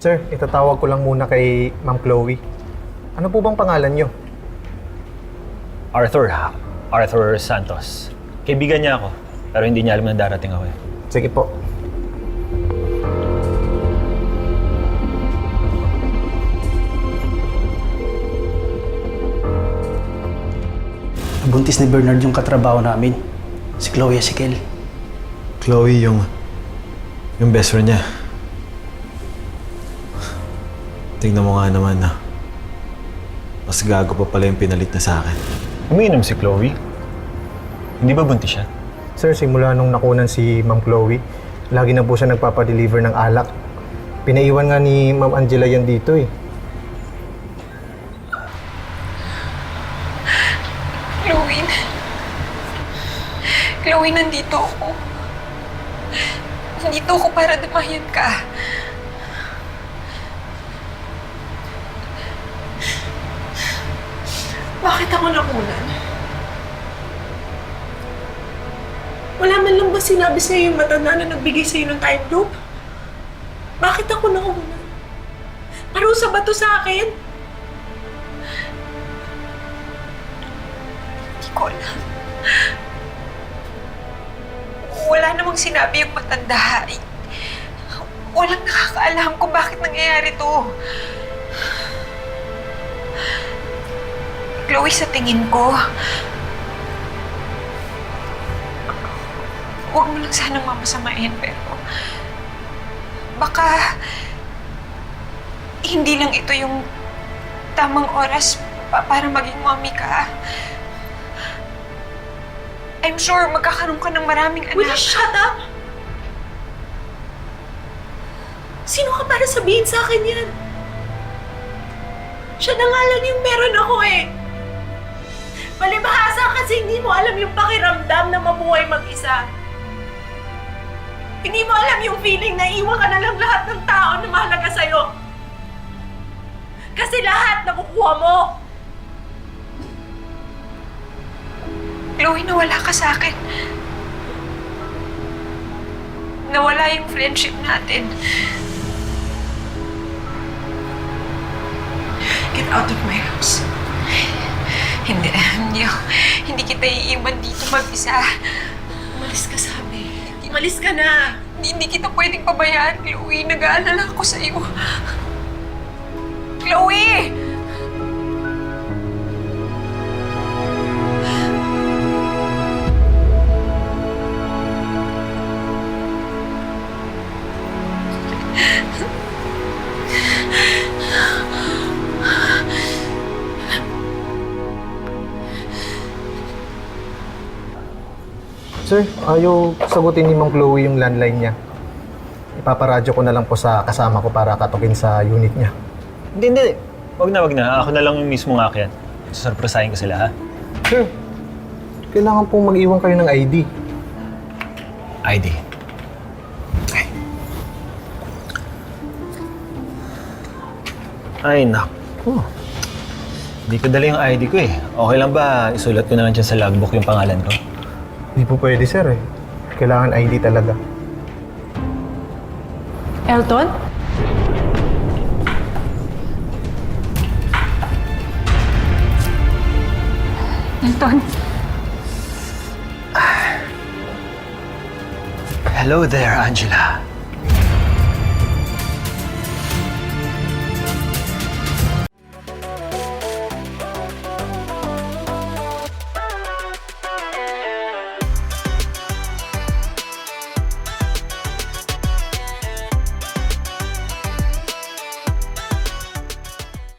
Sir, itatawag ko lang muna kay Ma'am Chloe. Ano po bang pangalan niyo? Arthur, ha? Arthur Santos. Kaibigan niya ako, pero hindi niya alam na darating ako eh. Sige po. Buntis ni Bernard yung katrabaho namin. Si Chloe Ezekiel. Chloe yung... yung best friend niya. Tingnan mo nga naman na. Mas gago pa pala yung pinalit na sa akin. Umiinom si Chloe. Hindi ba buntis siya? Sir, simula nung nakunan si Ma'am Chloe, lagi na po siya nagpapadeliver ng alak. Pinaiwan nga ni Ma'am Angela yan dito eh. Chloe. Chloe, nandito ako. Nandito ako para damayan ka. Bakit ako nakunan? Wala man lang ba sinabi sa'yo yung matanda na nagbigay sa'yo ng time loop? Bakit ako nakunan? Parusa ba to sa akin? Hindi ko alam. Wala namang sinabi yung matanda. Walang nakakaalam kung bakit nangyayari to. Chloe, sa tingin ko, huwag mo lang sanang mamasamain, pero baka hindi lang ito yung tamang oras pa- para maging mommy ka. I'm sure magkakaroon ka ng maraming anak. Will you shut up? Sino ka para sabihin sa akin yan? Siya na nga lang yung meron ako eh. Palibhasa kasi hindi mo alam yung pakiramdam na mabuhay mag-isa. Hindi mo alam yung feeling na iwan ka na lang lahat ng tao na mahalaga sa'yo. Kasi lahat nakukuha mo. Chloe, nawala ka sa akin. Nawala yung friendship natin. Get out of my house. Hindi, hindi, hindi kita iiwan dito mag-isa. Umalis ka sabi. Umalis ka na. Hindi, hindi kita pwedeng pabayaan, Chloe. Nag-aalala ako sa'yo. Chloe! Sir, ayaw sagutin ni Ma'am Chloe yung landline niya. Ipaparadyo ko na lang po sa kasama ko para katukin sa unit niya. Hindi, hindi. Wag na, wag na. Ako na lang yung mismo nga yan. Susurpresahin ko sila, ha? Sir, kailangan pong mag-iwan kayo ng ID. ID. Ay, naku. Hindi ko dala yung ID ko eh. Okay lang ba isulat ko na lang dyan sa logbook yung pangalan ko? Hindi po pwede, sir eh. Kailangan ID talaga. Elton? Anton, Hello there, Angela.